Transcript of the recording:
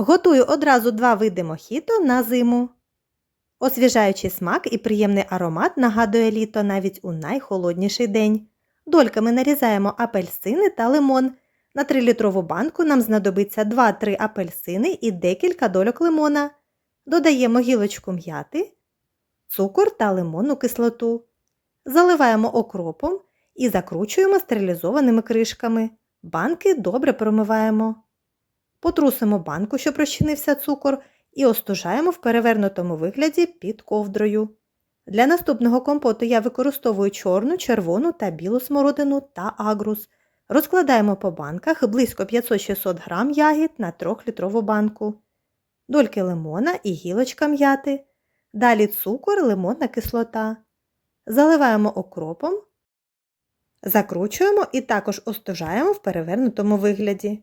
Готую одразу два види мохіто на зиму. Освіжаючий смак і приємний аромат нагадує літо навіть у найхолодніший день. Дольками нарізаємо апельсини та лимон. На 3-літрову банку нам знадобиться 2-3 апельсини і декілька дольок лимона. Додаємо гілочку м'яти, цукор та лимонну кислоту. Заливаємо окропом і закручуємо стерилізованими кришками. Банки добре промиваємо. Потрусимо банку, щоб розчинився цукор, і остужаємо в перевернутому вигляді під ковдрою. Для наступного компоту я використовую чорну, червону та білу смородину та агрус. Розкладаємо по банках близько 500-600 г ягід на 3-літрову банку, дольки лимона і гілочка м'яти. Далі цукор, лимонна кислота. Заливаємо окропом, закручуємо і також остужаємо в перевернутому вигляді.